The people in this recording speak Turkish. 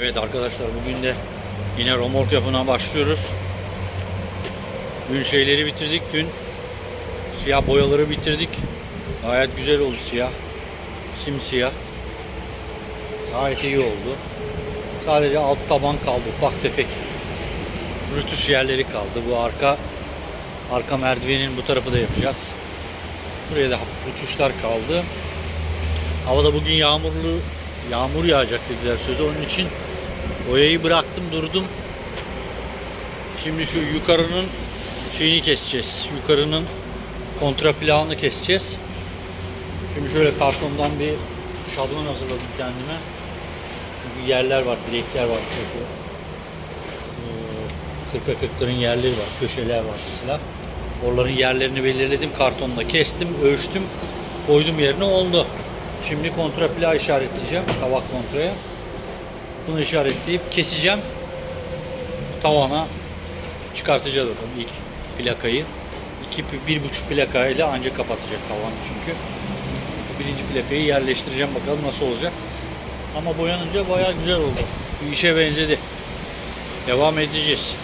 Evet arkadaşlar bugün de yine romork yapına başlıyoruz. Dün şeyleri bitirdik. Dün siyah boyaları bitirdik. Gayet güzel oldu siyah. Simsiyah. Gayet iyi oldu. Sadece alt taban kaldı. Ufak tefek rütuş yerleri kaldı. Bu arka arka merdivenin bu tarafı da yapacağız. Buraya da hafif rütuşlar kaldı. Havada bugün yağmurlu yağmur yağacak dediler sözde. Onun için boyayı bıraktım durdum. Şimdi şu yukarının şeyini keseceğiz. Yukarının kontraplağını keseceğiz. Şimdi şöyle kartondan bir şablon hazırladım kendime. Çünkü yerler var, direkler var. Şu e, 40'a 40'ların yerleri var, köşeler var mesela. Oraların yerlerini belirledim. Kartonla kestim, ölçtüm, koydum yerine oldu. Şimdi kontraplağı işaretleyeceğim. Kavak kontraya. Bunu işaretleyip keseceğim. Tavana çıkartacağız bakalım ilk plakayı. İki, bir buçuk plakayla ancak kapatacak tavanı çünkü. Birinci plakayı yerleştireceğim bakalım nasıl olacak. Ama boyanınca bayağı güzel oldu. Bir işe benzedi. Devam edeceğiz.